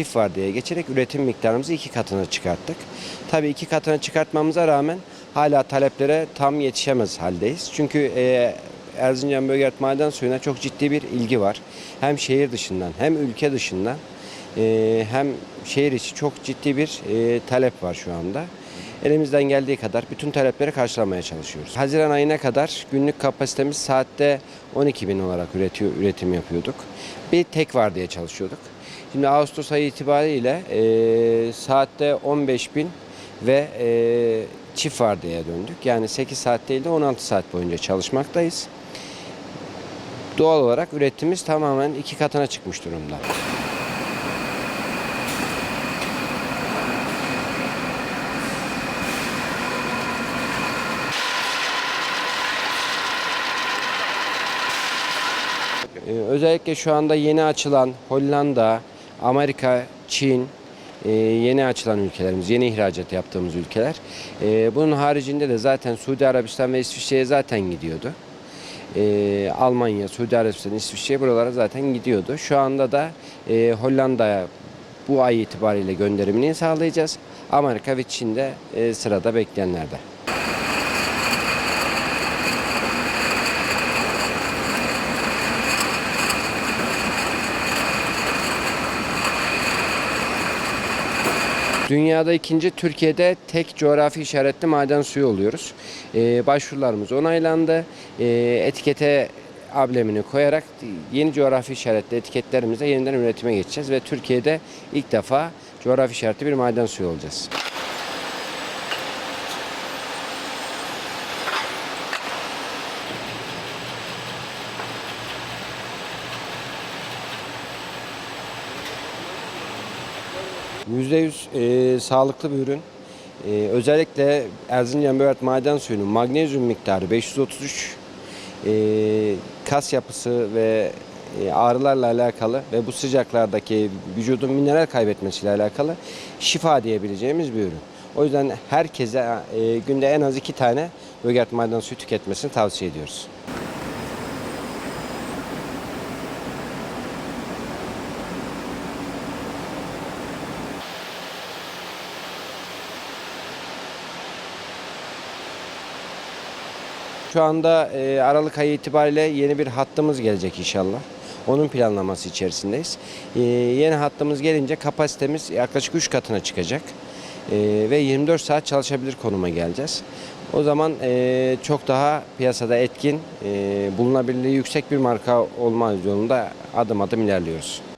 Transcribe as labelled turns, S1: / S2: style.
S1: çift var diye geçerek üretim miktarımızı iki katına çıkarttık. Tabii iki katına çıkartmamıza rağmen hala taleplere tam yetişemez haldeyiz. Çünkü e, Erzincan Bölgert Maden Suyu'na çok ciddi bir ilgi var. Hem şehir dışından hem ülke dışından e, hem şehir içi çok ciddi bir e, talep var şu anda. Elimizden geldiği kadar bütün talepleri karşılamaya çalışıyoruz. Haziran ayına kadar günlük kapasitemiz saatte 12 bin olarak üretiyor, üretim yapıyorduk. Bir tek var diye çalışıyorduk. Şimdi Ağustos ayı itibariyle e, saatte 15 bin ve e, çift vardiyaya döndük. Yani 8 saat değil de 16 saat boyunca çalışmaktayız. Doğal olarak üretimimiz tamamen iki katına çıkmış durumda. Özellikle şu anda yeni açılan Hollanda, Amerika, Çin, e, yeni açılan ülkelerimiz, yeni ihracat yaptığımız ülkeler. E, Bunun haricinde de zaten Suudi Arabistan ve İsviçre'ye zaten gidiyordu. E, Almanya, Suudi Arabistan, İsviçre buralara zaten gidiyordu. Şu anda da Hollanda'ya bu ay itibariyle gönderimini sağlayacağız. Amerika ve Çin'de e, sırada bekleyenlerde. Dünyada ikinci, Türkiye'de tek coğrafi işaretli maden suyu oluyoruz. Ee, başvurularımız onaylandı. Ee, etikete amblemini koyarak yeni coğrafi işaretli etiketlerimizle yeniden üretime geçeceğiz ve Türkiye'de ilk defa coğrafi işaretli bir maden suyu olacağız. %100 e, sağlıklı bir ürün. E, özellikle Erzincan Böğürt maden suyunun magnezyum miktarı 533, e, kas yapısı ve e, ağrılarla alakalı ve bu sıcaklardaki vücudun mineral kaybetmesiyle alakalı şifa diyebileceğimiz bir ürün. O yüzden herkese e, günde en az iki tane Böğürt maden suyu tüketmesini tavsiye ediyoruz. Şu anda e, Aralık ayı itibariyle yeni bir hattımız gelecek inşallah. Onun planlaması içerisindeyiz. E, yeni hattımız gelince kapasitemiz yaklaşık 3 katına çıkacak. E, ve 24 saat çalışabilir konuma geleceğiz. O zaman e, çok daha piyasada etkin, e, bulunabilirliği yüksek bir marka olma yolunda adım adım ilerliyoruz.